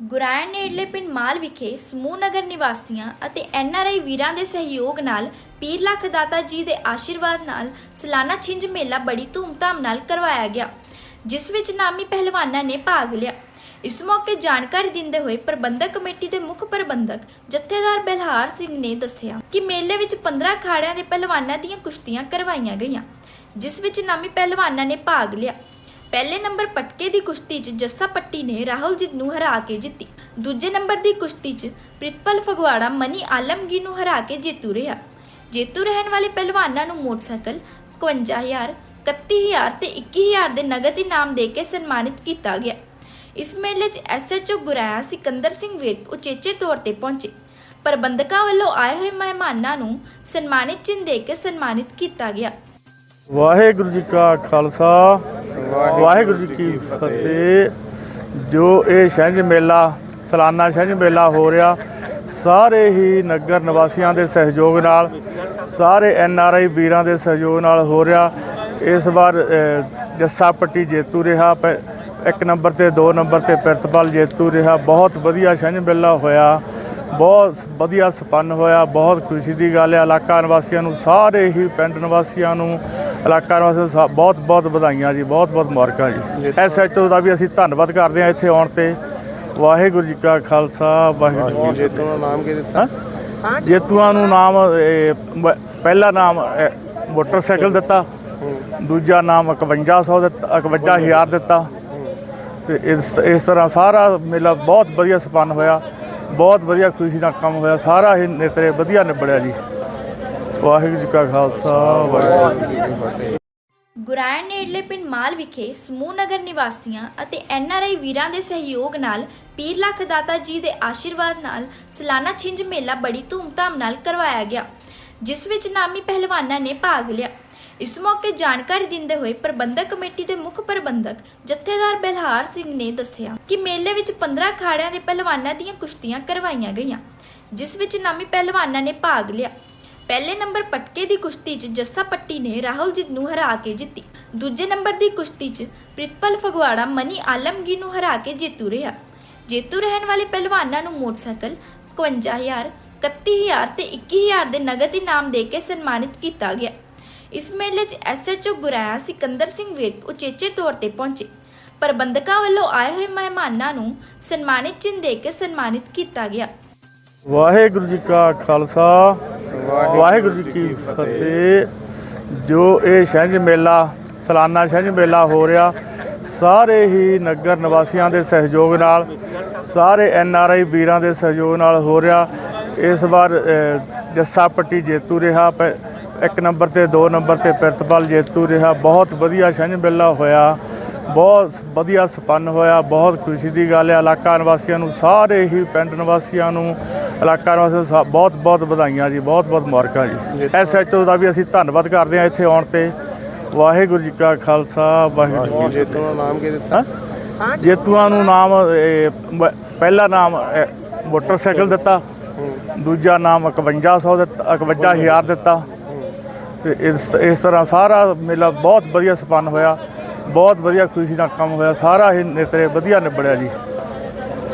ਗੁਰਾਇਣ ਨੇੜਲੇ ਪਿੰਡ ਮਾਲ ਵਿਖੇ ਸਮੂਹ ਨਗਰ ਨਿਵਾਸੀਆਂ ਅਤੇ ਐਨਆਰਆਈ ਵੀਰਾਂ ਦੇ ਸਹਿਯੋਗ ਨਾਲ ਪੀਰ ਲੱਖ ਦਾਤਾ ਜੀ ਦੇ ਆਸ਼ੀਰਵਾਦ ਨਾਲ ਸਲਾਨਾ ਛਿੰਝ ਮੇਲਾ ਬੜੀ ਧੂਮਧਾਮ ਨਾਲ ਕਰਵਾਇਆ ਗਿਆ, ਜਿਸ ਵਿੱਚ ਨਾਮੀ ਪਹਿਲਵਾਨਾਂ ਨੇ ਭਾਗ ਲਿਆ। ਇਸ ਮੌਕੇ ਜਾਣਕਾਰੀ ਦਿੰਦੇ ਹੋਏ ਪ੍ਰਬੰਧਕ ਕਮੇਟੀ ਦੇ ਮੁੱਖ ਪ੍ਰਬੰਧਕ ਜਥੇਦਾਰ ਬਲਹਾਰ ਸਿੰਘ ਨੇ ਦੱਸਿਆ ਕਿ ਮੇਲੇ ਵਿੱਚ 15 ਅਖਾੜਿਆਂ ਦੇ ਪਹਿਲਵਾਨਾਂ ਦੀਆਂ ਕੁਸ਼ਤੀਆਂ ਕਰਵਾਈਆਂ ਗਈਆਂ, ਜਿਸ ਵਿੱਚ ਨਾਮੀ ਪਹਿਲਵਾਨਾਂ ਨੇ ਭਾਗ ਲਿਆ। ਪਹਿਲੇ ਨੰਬਰ ਪਟਕੇ ਦੀ ਕੁਸ਼ਤੀ 'ਚ ਜੱਸਾ ਪੱਟੀ ਨੇ ਰਾਹੁਲ ਜਿੱਤ ਨੂੰ ਹਰਾ ਕੇ ਜਿੱਤੀ। ਦੂਜੇ ਨੰਬਰ ਦੀ ਕੁਸ਼ਤੀ 'ਚ ਪ੍ਰਿਤਪਲ ਫਗਵਾੜਾ ਮਨੀ ਆਲਮਗੀ ਨੂੰ ਹਰਾ ਕੇ ਜੇਤੂ ਰਿਹਾ। ਜੇਤੂ ਰਹਿਣ ਵਾਲੇ ਪਹਿਲਵਾਨਾਂ ਨੂੰ ਮੋਟਰਸਾਈਕਲ 51000 31000 ਤੇ 21000 ਦੇ ਨਗਦ ਇਨਾਮ ਦੇ ਕੇ ਸਨਮਾਨਿਤ ਕੀਤਾ ਗਿਆ। ਇਸ ਮੇਲੇ 'ਚ ਐਸਐਚਓ ਗੁਰਾਇਆ ਸਿਕੰਦਰ ਸਿੰਘ ਵਿਰਕ ਉਚੇਚੇ ਤੌਰ ਤੇ ਪਹੁੰਚੇ। ਪ੍ਰਬੰਧਕਾਂ ਵੱਲੋਂ ਆਏ ਹੋਏ ਮਹਿਮਾਨਾਂ ਨੂੰ ਸਨਮਾਨਿਤ ਚਿੰਨ੍ਹ ਦੇ ਕੇ ਸਨਮਾਨਿਤ ਕੀਤਾ ਗਿਆ। ਵਾਹਿਗੁਰੂ ਜੀ ਕਾ ਖਾਲਸਾ ਵਾਹਿਗੁਰੂ ਜੀ ਕੀ ਫਤਿਹ। ਜੋ ਇਹ ਛਿੰਝ ਮੇਲਾ ਸਾਲਾਨਾ ਛਿੰਝ ਮੇਲਾ ਹੋ ਰਿਹਾ ਸਾਰੇ ਹੀ ਨਗਰ ਨਿਵਾਸੀਆਂ ਦੇ ਸਹਿਯੋਗ ਨਾਲ ਸਾਰੇ ਐਨ ਆਰ ਆਈ ਵੀਰਾਂ ਦੇ ਸਹਿਯੋਗ ਨਾਲ ਹੋ ਰਿਹਾ। ਇਸ ਵਾਰ ਜੱਸਾ ਪੱਟੀ ਜੇਤੂ ਰਿਹਾ ਇੱਕ ਨੰਬਰ ਤੇ ਦੋ ਨੰਬਰ ਤੇ ਪ੍ਰਿਤਪਾਲ ਜੇਤੂ ਰਿਹਾ। ਬਹੁਤ ਵਧੀਆ ਛਿੰਝ ਮੇਲਾ ਹੋਇਆ ਬਹੁਤ ਵਧੀਆ ਸੰਪੰਨ ਹੋਇਆ ਬਹੁਤ ਖੁਸ਼ੀ ਦੀ ਗੱਲ ਹੈ। ਇਲਾਕਾ ਨਿਵਾਸੀਆਂ ਨੂੰ ਸਾਰੇ ਹੀ ਪਿੰਡ ਨਿਵਾਸੀਆਂ ਨੂੰ ਇਲਾਕਾ ਨਿਵਾਸੀਆਂ ਨੂੰ ਬਹੁਤ ਬਹੁਤ ਵਧਾਈਆਂ ਜੀ ਬਹੁਤ ਬਹੁਤ ਮੁਬਾਰਕਾਂ ਜੀ। ਐਸਐਚਓ ਦਾ ਵੀ ਅਸੀਂ ਧੰਨਵਾਦ ਕਰਦੇ ਹਾਂ ਇੱਥੇ ਆਉਣ ਤੇ। ਵਾਹਿਗੁਰੂ ਜੀ ਕਾ ਖਾਲਸਾ ਵਾਹਿਗੁਰੂ ਜੀ ਕੀ ਜੇਤੂ ਦਾ ਨਾਮ ਕੀ ਦਿੱਤਾ? ਫਤਿਹ ਜੇਤੂਆਂ ਨੂੰ ਨਾਮ ਇਹ, ਪਹਿਲਾ ਨਾਮ ਇਹ, ਮੋਟਰਸਾਈਕਲ ਦਿੱਤਾ। ਦੂਜਾ ਨਾਮ 5100 ਦਿੱਤਾ 51000 ਦਿੱਤਾ। ਤੇ ਇਸ ਇਸ ਤਰ੍ਹਾਂ ਸਾਰਾ ਮੇਲਾ ਬਹੁਤ ਵਧੀਆ ਸੰਪੰਨ ਹੋਇਆ। ਬਹੁਤ ਵਧੀਆ ਖੁਸ਼ੀ ਨਾਲ ਕੰਮ ਹੋਇਆ। ਸਾਰਾ ਹੀ ਨੇਤਰੇ ਵਧੀਆ ਨਿਬੜਿਆ ਜੀ। ਵਾਹਿਗੁਰੂ ਜੀ ਕਾ ਖਾਲਸਾ, ਵਾਹਿਗੁਰੂ ਜੀ ਕੀ ਫਤਿਹ। ਗੁਰਾਇਣ ਨੇੜਲੇ ਪਿੰਡ ਮਾਲ ਵਿਖੇ ਸਮੂਹ ਨਗਰ ਨਿਵਾਸੀਆਂ ਅਤੇ ਐਨਆਰਆਈ ਵੀਰਾਂ ਦੇ ਸਹਿਯੋਗ ਨਾਲ ਪੀਰ ਲੱਖ ਦਾਤਾ ਜੀ ਦੇ ਆਸ਼ੀਰਵਾਦ ਨਾਲ ਸਾਲਾਨਾ ਛਿੰਝ ਮੇਲਾ ਬੜੀ ਧੂਮਧਾਮ ਨਾਲ ਕਰਵਾਇਆ ਗਿਆ, ਜਿਸ ਵਿੱਚ ਨਾਮੀ ਪਹਿਲਵਾਨਾਂ ਨੇ ਭਾਗ ਲਿਆ। ਇਸ ਮੌਕੇ ਜਾਣਕਾਰੀ ਦਿੰਦੇ ਹੋਏ ਪ੍ਰਬੰਧਕ ਕਮੇਟੀ ਦੇ ਮੁੱਖ ਪ੍ਰਬੰਧਕ ਜਥੇਦਾਰ ਬਲਹਾਰ ਸਿੰਘ ਨੇ ਦੱਸਿਆ ਕਿ ਮੇਲੇ ਵਿੱਚ 15 ਅਖਾੜਿਆਂ ਦੇ ਪਹਿਲਵਾਨਾਂ ਦੀਆਂ ਕੁਸ਼ਤੀਆਂ ਕਰਵਾਈਆਂ ਗਈਆਂ, ਜਿਸ ਵਿੱਚ ਨਾਮੀ ਪਹਿਲਵਾਨਾਂ ਨੇ ਭਾਗ ਲਿਆ। ਪਹਿਲੇ ਨੰਬਰ ਪਟਕੇ ਦੀ ਕੁਸ਼ਤੀ 'ਚ ਜੱਸਾ ਪੱਟੀ ਨੇ ਰਾਹੁਲ ਜਿੱਤ ਨੂੰ ਹਰਾ ਕੇ ਜਿੱਤੀ। ਦੂਜੇ ਨੰਬਰ ਦੀ ਕੁਸ਼ਤੀ 'ਚ ਪ੍ਰਿਤਪਲ ਫਗਵਾੜਾ ਮਨੀ ਆਲਮਗੀ ਨੂੰ ਹਰਾ ਕੇ ਜੇਤੂ ਰਿਹਾ। ਜੇਤੂ ਰਹਿਣ ਵਾਲੇ ਪਹਿਲਵਾਨਾਂ ਨੂੰ ਮੋਟਰਸਾਈਕਲ 51000 31000 ਤੇ 21000 ਦੇ ਨਗਦ ਇਨਾਮ ਦੇ ਕੇ ਸਨਮਾਨਿਤ ਕੀਤਾ ਗਿਆ। ਇਸ ਮੇਲੇ 'ਚ ਐਸਐਚਓ ਗੁਰਾਇਆ ਸਿਕੰਦਰ ਸਿੰਘ ਵਿਰਕ ਉਚੇਚੇ ਤੌਰ ਤੇ ਪਹੁੰਚੇ। ਪ੍ਰਬੰਧਕਾਂ ਵੱਲੋਂ ਆਏ ਹੋਏ ਮਹਿਮਾਨਾਂ ਨੂੰ ਸਨਮਾਨਿਤ ਚਿੰਨ੍ਹ ਦੇ ਕੇ ਸਨਮਾਨਿਤ ਕੀਤਾ ਗਿਆ। ਵਾਹਿਗੁਰੂ ਜੀ ਕਾ ਖਾਲਸਾ ਵਾਹਿਗੁਰੂ ਜੀ ਕੀ ਫਤਿਹ। ਜੋ ਇਹ ਛਿੰਝ ਮੇਲਾ ਸਾਲਾਨਾ ਛਿੰਝ ਮੇਲਾ ਹੋ ਰਿਹਾ ਸਾਰੇ ਹੀ ਨਗਰ ਨਿਵਾਸੀਆਂ ਦੇ ਸਹਿਯੋਗ ਨਾਲ ਸਾਰੇ ਐਨ ਆਰ ਆਈ ਵੀਰਾਂ ਦੇ ਸਹਿਯੋਗ ਨਾਲ ਹੋ ਰਿਹਾ। ਇਸ ਵਾਰ ਜੱਸਾ ਪੱਟੀ ਜੇਤੂ ਰਿਹਾ ਇੱਕ ਨੰਬਰ ਤੇ ਦੋ ਨੰਬਰ ਤੇ ਪ੍ਰਿਤਪਾਲ ਜੇਤੂ ਰਿਹਾ। ਬਹੁਤ ਵਧੀਆ ਛਿੰਝ ਮੇਲਾ ਹੋਇਆ ਬਹੁਤ ਵਧੀਆ ਸੰਪੰਨ ਹੋਇਆ ਬਹੁਤ ਖੁਸ਼ੀ ਦੀ ਗੱਲ ਹੈ। ਇਲਾਕਾ ਨਿਵਾਸੀਆਂ ਨੂੰ ਸਾਰੇ ਹੀ ਪਿੰਡ ਨਿਵਾਸੀਆਂ ਨੂੰ ਇਲਾਕਾ ਨੂੰ ਬਹੁਤ ਬਹੁਤ ਵਧਾਈਆਂ ਜੀ ਬਹੁਤ ਬਹੁਤ ਮੁਬਾਰਕਾਂ ਜੀ। ਐਸਐਚਓ ਦਾ ਵੀ ਅਸੀਂ ਧੰਨਵਾਦ ਕਰਦੇ ਹਾਂ ਇੱਥੇ ਆਉਣ ਤੇ। ਵਾਹਿਗੁਰੂ ਜੀ ਕਾ ਖਾਲਸਾ ਵਾਹਿਗੁਰੂ ਜੀ ਕੀ ਜੇਤੂ ਦਾ ਨਾਮ ਕੀ ਦਿੱਤਾ? ਜੇਤੂਆਂ ਨੂੰ ਨਾਮ ਪਹਿਲਾ ਨਾਮ ਮੋਟਰਸਾਈਕਲ ਦਿੱਤਾ। ਦੂਜਾ ਨਾਮ 5100 ਦਿੱਤਾ 51000 ਦਿੱਤਾ। ਤੇ ਇਸ ਇਸ ਤਰ੍ਹਾਂ ਸਾਰਾ ਮੇਲਾ ਬਹੁਤ ਵਧੀਆ ਸੰਪੰਨ ਹੋਇਆ। ਬਹੁਤ ਵਧੀਆ ਖੁਸ਼ੀ ਨਾਲ ਕੰਮ ਹੋਇਆ। ਸਾਰਾ ਹੀ ਨੇਤਰੇ ਵਧੀਆ ਨਿਬੜਿਆ ਜੀ।